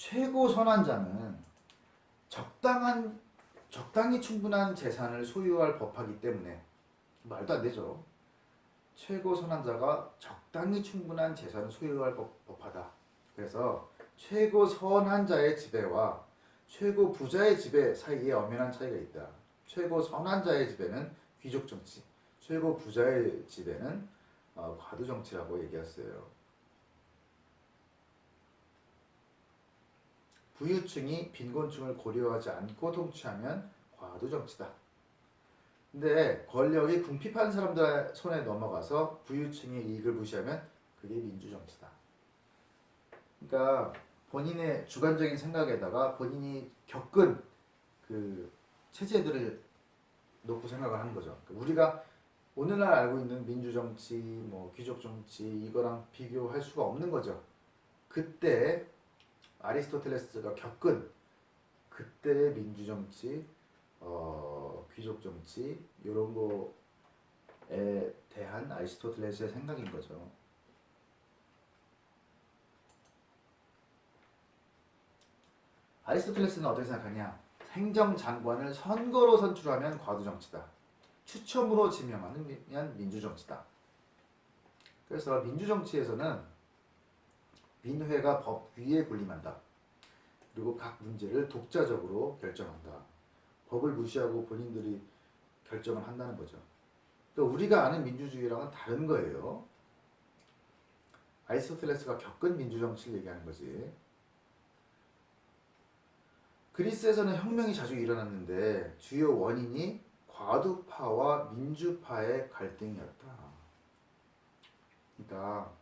최고 선환자는 적당한 적당히 충분한 재산을 소유할 법하기 때문에 말도 안 되죠. 최고 선환자가 적당히 충분한 재산을 소유할 법, 법하다. 그래서 최고 선환자의 지배와 최고 부자의 지배 사이에 엄연한 차이가 있다. 최고 선환자의 지배는 귀족 정치, 최고 부자의 지배는 어, 과도 정치라고 얘기했어요. 부유층이 빈곤층을 고려하지 않고 통치하면 과도 정치다. 근데 권력이 궁핍한 사람들의 손에 넘어가서 부유층의 이익을 무시하면 그게 민주정치다. 그러니까 본인의 주관적인 생각에다가 본인이 겪은 그 체제들을 놓고 생각을 하는 거죠. 그러니까 우리가 오늘날 알고 있는 민주정치, 뭐 귀족정치 이거랑 비교할 수가 없는 거죠. 그때 아리스토텔레스가 겪은 그때의 민주 정치, 어, 귀족 정치 이런 거에 대한 아리스토텔레스의 생각인 거죠. 아리스토텔레스는 어떻게 생각하냐? 행정장관을 선거로 선출하면 과도정치다. 추첨으로 지명하면 민주정치다. 그래서 민주정치에서는 민회가 법 위에 군림한다. 그리고 각 문제를 독자적으로 결정한다. 법을 무시하고 본인들이 결정을 한다는 거죠. 또 우리가 아는 민주주의랑은 다른 거예요. 아리스토텔레스가 겪은 민주정치를 얘기하는 거지. 그리스에서는 혁명이 자주 일어났는데 주요 원인이 과두파와 민주파의 갈등이었다. 그러니까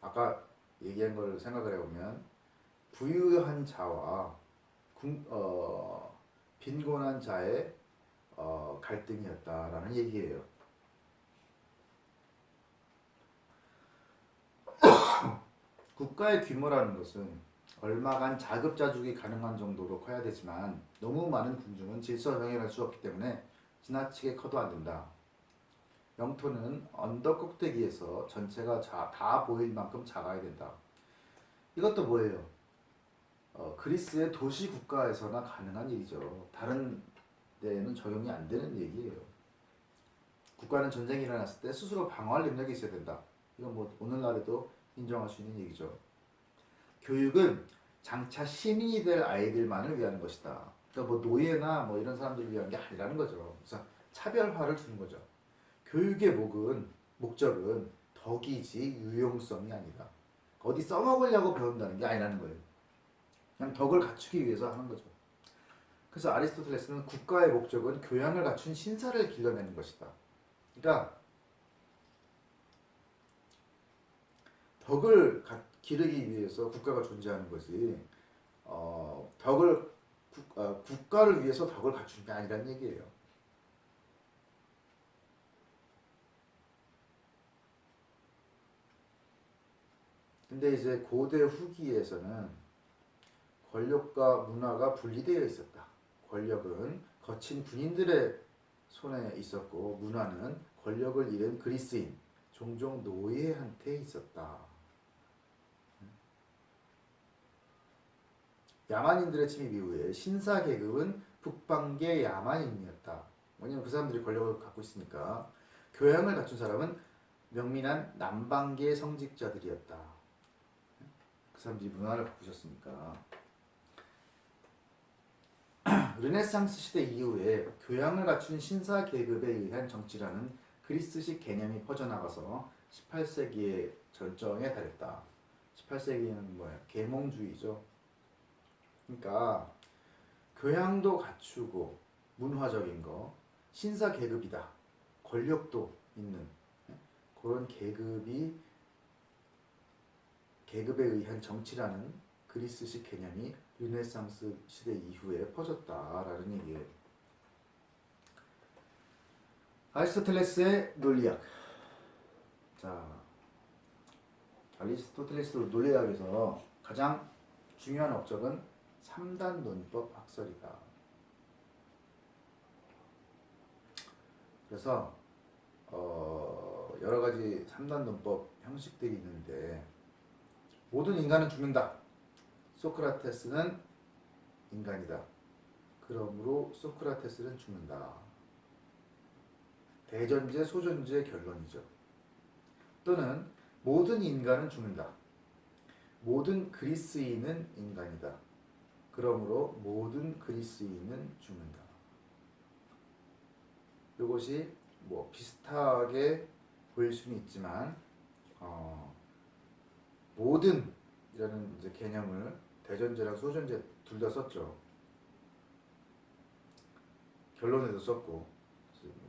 아까 얘기한 걸 생각을 해보면 부유한 자와 궁- 어, 빈곤한 자의 어, 갈등이었다라는 얘기예요. 국가의 규모라는 것은 얼마간 자급자족이 가능한 정도로 커야 되지만 너무 많은 군중은 질서정연할 수 없기 때문에 지나치게 커도 안 된다. 영토는 언덕 꼭대기에서 전체가 자- 다 보일 만큼 작아야 된다. 이것도 뭐예요? 어, 그리스의 도시 국가에서나 가능한 일이죠. 다른 데에는 적용이 안 되는 얘기예요. 국가는 전쟁이 일어났을 때 스스로 방어할 능력이 있어야 된다. 이건 뭐 오늘날에도 인정할 수 있는 얘기죠. 교육은 장차 시민이 될 아이들만을 위한 것이다. 그러니까 뭐 노예나 뭐 이런 사람들을 위한 게 아니라는 거죠. 그래서 차별화를 두는 거죠. 교육의 목은 목적은 덕이지 유용성이 아니다. 어디 써먹으려고 배운다는 게 아니라는 거예요. 그냥 덕을 갖추기 위해서 하는 거죠. 그래서 아리스토텔레스는 국가의 목적은 교양을 갖춘 신사를 길러내는 것이다. 그러니까 덕을 가- 기르기 위해서 국가가 존재하는 거지. 어, 덕을 국, 어, 국가를 위해서 덕을 갖추는 게 아니라는 얘기예요. 근데 이제 고대 후기에서는 권력과 문화가 분리되어 있었다. 권력은 거친 군인들의 손에 있었고 문화는 권력을 잃은 그리스인, 종종 노예한테 있었다. 야만인들의 침입 이후에 신사 계급은 북방계 야만인이었다. 왜냐면 그 사람들이 권력을 갖고 있으니까 교양을 갖춘 사람은 명민한 남방계 성직자들이었다. 그 사람들이 문화를 바꾸셨으니까. 르네상스 시대 이후에 교양을 갖춘 신사 계급에 의한 정치라는 그리스식 개념이 퍼져나가서 18세기의 전정에 달했다. 18세기는 뭐야? 계몽주의죠. 그러니까 교양도 갖추고 문화적인 거 신사 계급이다. 권력도 있는 예? 그런 계급이 계급에 의한 정치라는 그리스식 개념이 르네상스 시대 이후에 퍼졌다라는 얘기예요. 아리스토텔레스의 논리학. 자, 아리스토텔레스 논리학에서 가장 중요한 업적은 3단 논법 학설이다. 그래서 어, 여러 가지 3단 논법 형식들이 있는데 모든 인간은 죽는다. 소크라테스는 인간이다. 그러므로 소크라테스는 죽는다. 대전제 소전제 결론이죠. 또는 모든 인간은 죽는다. 모든 그리스인은 인간이다. 그러므로 모든 그리스인은 죽는다. 이것이 뭐 비슷하게 보일 수는 있지만 어, 모든이라는 이제 개념을 대전제랑 소전제 둘 다 썼죠. 결론에도 썼고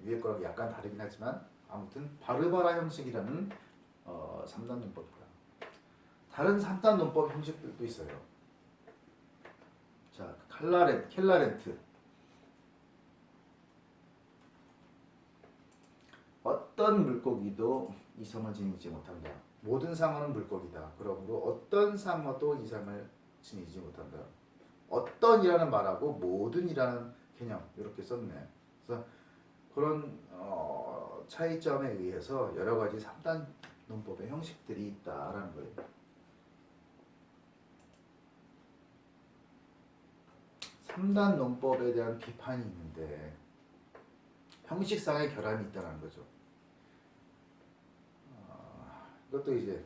위에 거랑 약간 다르긴 하지만 아무튼 바르바라 형식이라는 어, 3단 논법이다. 다른 3단 논법 형식들도 있어요. 자, 칼라렌, 켈라렌트. 어떤 물고기도 이 성을 지니지 못한다. 모든 상어는 물고기다. 그러므로 어떤 상어도 이성을 지니지 못한다. 어떤이라는 말하고 모든이라는 개념 이렇게 썼네. 그래서 그런 어, 차이점에 의해서 여러 가지 3단 논법의 형식들이 있다라는 거예요. 3단 논법에 대한 비판이 있는데 형식상의 결함이 있다는 거죠. 어, 이것도 이제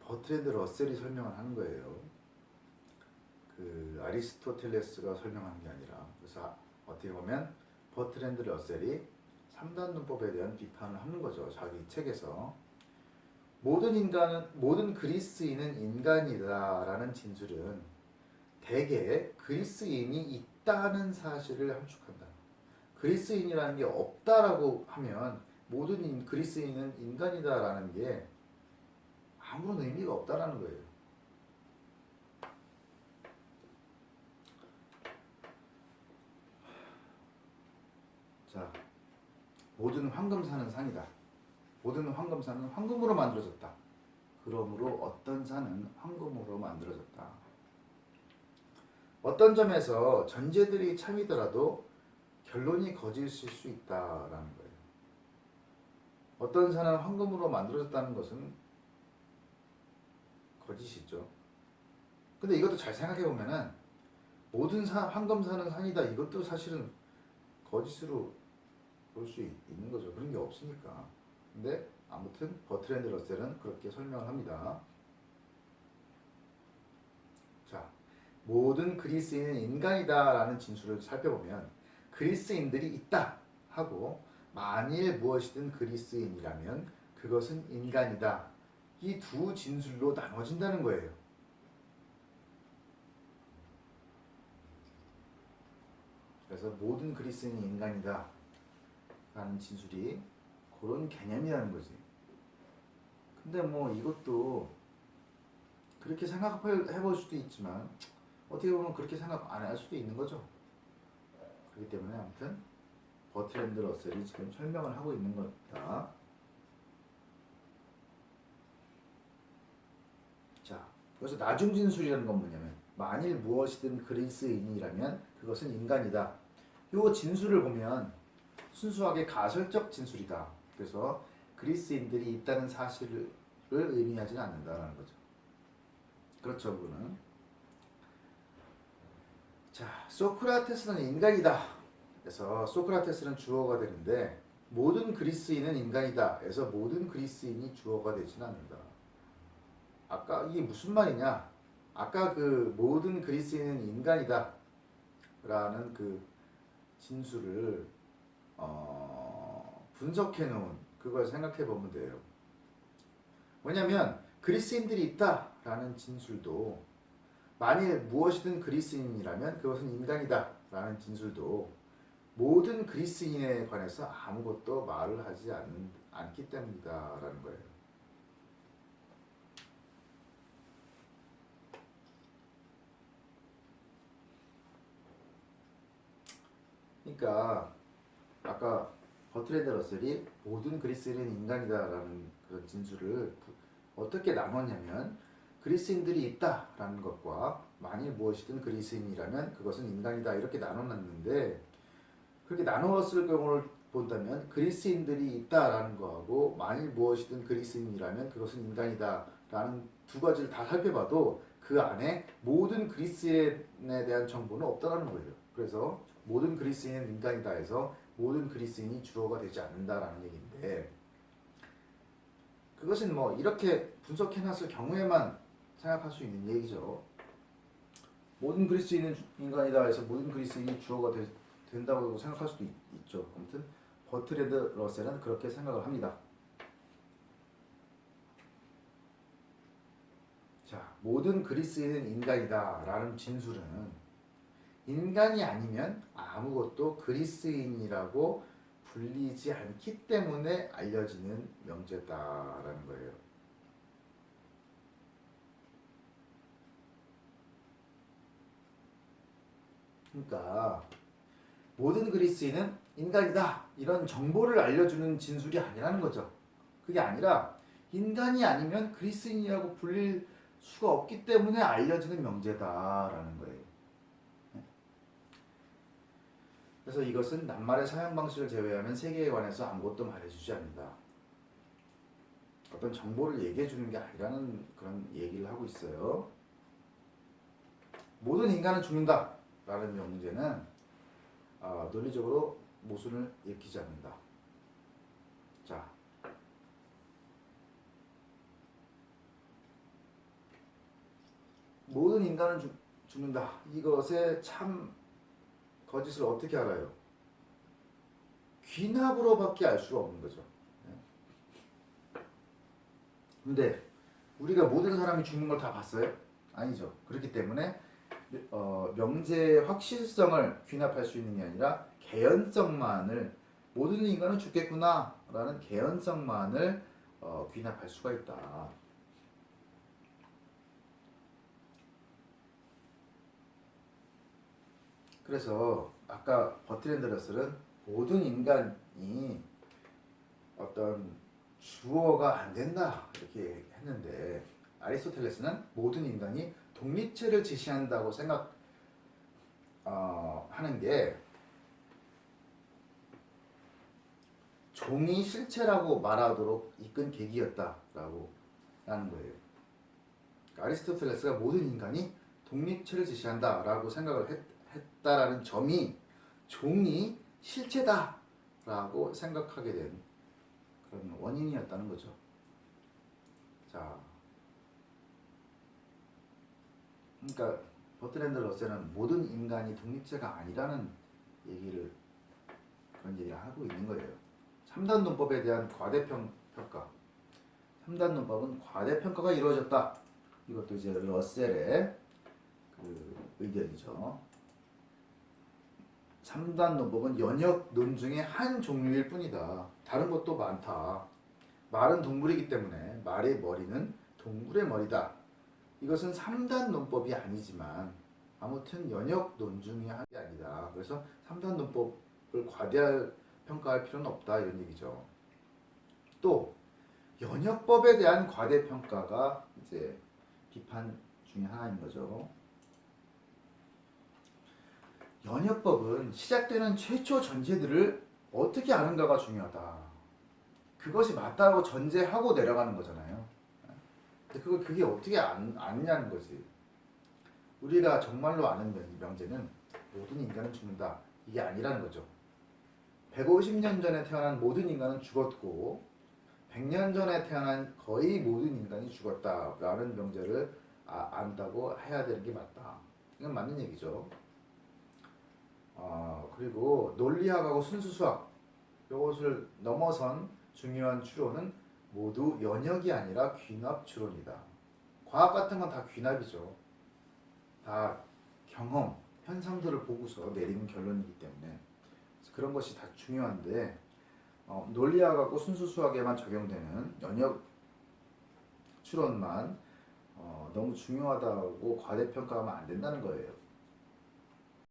버트랜드 러셀이 설명을 하는 거예요. 그 아리스토텔레스가 설명한 게 아니라 그래서 어떻게 보면 버트랜드 러셀이 3단 논법에 대한 비판을 하는 거죠. 자기 책에서 모든 인간은 모든 그리스인은 인간이다라는 진술은 대개 그리스인이 있다는 사실을 함축한다. 그리스인이라는 게 없다라고 하면 모든 인- 그리스인은 인간이다라는 게 아무런 의미가 없다라는 거예요. 자, 모든 황금산은 산이다. 모든 황금산은 황금으로 만들어졌다. 그러므로 어떤 산은 황금으로 만들어졌다. 어떤 점에서 전제들이 참이더라도 결론이 거짓일 수 있다라는 거예요. 어떤 산은 황금으로 만들어졌다는 것은 거짓이죠. 근데 이것도 잘 생각해 보면은 모든 산 황금산은 산이다. 이것도 사실은 거짓으로 볼 수 있는 거죠. 그런 게 없으니까. 근데 아무튼 버트랜드 러셀은 그렇게 설명을 합니다. 자, 모든 그리스인은 인간이다라는 진술을 살펴보면 그리스인들이 있다 하고 만일 무엇이든 그리스인이라면 그것은 인간이다. 이 두 진술로 나눠진다는 거예요. 그래서 모든 그리스인이 인간이다 라는 진술이 그런 개념이라는 거지. 근데 뭐 이것도 그렇게 생각해 볼 수도 있지만 어떻게 보면 그렇게 생각 안 할 수도 있는 거죠. 그렇기 때문에 아무튼 버트랜드 러셀이 지금 설명을 하고 있는 겁니다. 자, 그래서 나중 진술이라는 건 뭐냐면 만일 무엇이든 그리스인이라면 그것은 인간이다. 요 진술을 보면 순수하게 가설적 진술이다. 그래서 그리스인들이 있다는 사실을 의미하지는 않는다라는 거죠. 그렇죠, 그거는. 자, 소크라테스는 인간이다. 그래서 소크라테스는 주어가 되는데 모든 그리스인은 인간이다. 그래서 모든 그리스인이 주어가 되지는 않는다. 아까 이게 무슨 말이냐? 아까 그 모든 그리스인은 인간이다. 라는 그 진술을 어, 분석해 놓은 그걸 생각해 보면 돼요. 뭐냐면 그리스인들이 있다라는 진술도 만일 무엇이든 그리스인이라면 그것은 인간이다라는 진술도 모든 그리스인에 관해서 아무것도 말을 하지 않는, 않기 때문이다라는 거예요. 그러니까 아까 버트랜드 러셀이 모든 그리스인은 인간이다라는 그런 진술을 부- 어떻게 나눴냐면 그리스인들이 있다라는 것과 만일 무엇이든 그리스인이라면 그것은 인간이다 이렇게 나눠놨는데 그렇게 나누었을 경우를 본다면 그리스인들이 있다라는 거하고 만일 무엇이든 그리스인이라면 그것은 인간이다라는 두 가지를 다 살펴봐도 그 안에 모든 그리스인에 대한 정보는 없다라는 거예요. 그래서 모든 그리스인은 인간이다 해서 모든 그리스인이 주어가 되지 않는다라는 얘기인데 그것은 뭐 이렇게 분석해놨을 경우에만 생각할 수 있는 얘기죠. 모든 그리스인은 인간이다 해서 모든 그리스인이 주어가 되, 된다고 생각할 수도 있, 있죠. 아무튼 버트레드 러셀은 그렇게 생각을 합니다. 자, 모든 그리스인은 인간이다라는 진술은 인간이 아니면 아무것도 그리스인이라고 불리지 않기 때문에 알려지는 명제다라는 거예요. 그러니까 모든 그리스인은 인간이다 이런 정보를 알려주는 진술이 아니라는 거죠. 그게 아니라 인간이 아니면 그리스인이라고 불릴 수가 없기 때문에 알려지는 명제다라는 거예요. 네. 그래서 이것은 낱말의 사용 방식을 제외하면 세계에 관해서 아무것도 말해주지 않는다. 어떤 정보를 얘기해 주는 게 아니라는 그런 얘기를 하고 있어요. 모든 인간은 죽는다라는 명제는 어, 논리적으로 모순을 일으키지 않는다. 자, 모든 인간은 죽, 죽는다. 이것의 참 거짓을 어떻게 알아요? 귀납으로밖에 알 수가 없는 거죠. 네. 근데 우리가 모든 사람이 죽는 걸 다 봤어요? 아니죠. 그렇기 때문에 어, 명제의 확실성을 귀납할 수 있는 게 아니라 개연성만을 모든 인간은 죽겠구나라는 개연성만을 어, 귀납할 수가 있다. 그래서 아까 버트랜드 러셀은 모든 인간이 어떤 주어가 안 된다 이렇게 했는데 아리스토텔레스는 모든 인간이 독립체를 지시한다고 생각 어, 하는 게 종이 실체라고 말하도록 이끈 계기였다라고 하는 거예요. 그러니까 아리스토텔레스가 모든 인간이 독립체를 지시한다라고 생각을 했, 했다라는 점이 종이 실체다라고 생각하게 된 그런 원인이었다는 거죠. 자, 그러니까 버트랜드 러셀은 모든 인간이 독립체가 아니라는 얘기를 그런 얘기를 하고 있는 거예요. 3단 논법에 대한 과대평 평가. 3단 논법은 과대평가가 이루어졌다. 이것도 이제 러셀의 그 의견이죠. 3단 논법은 연역 논 중에 한 종류일 뿐이다. 다른 것도 많다. 말은 동물이기 때문에 말의 머리는 동물의 머리다. 이것은 3단 논법이 아니지만 아무튼 연역 논 중에 한게 아니다. 그래서 3단 논법을 과대할 평가할 필요는 없다 이런 얘기죠. 또 연역법에 대한 과대 평가가 이제 비판 중에 하나인 거죠. 연역법은 시작되는 최초 전제들을 어떻게 아는가가 중요하다. 그것이 맞다고 전제하고 내려가는 거잖아요. 근데 그걸 그게 어떻게 안, 아느냐는 거지. 우리가 정말로 아는 명- 명제는 모든 인간은 죽는다. 이게 아니라는 거죠. 150년 전에 태어난 모든 인간은 죽었고 100년 전에 태어난 거의 모든 인간이 죽었다라는 명제를 아, 안다고 해야 되는 게 맞다. 이건 맞는 얘기죠. 어, 그리고 논리학하고 순수수학 이것을 넘어선 중요한 추론은 모두 연역이 아니라 귀납 추론이다. 과학 같은 건 다 귀납이죠. 다 경험, 현상들을 보고서 내리는 결론이기 때문에 그런 것이 다 중요한데 어, 논리학하고 순수 수학에만 적용되는 연역 추론만 어, 너무 중요하다고 과대평가하면 안 된다는 거예요.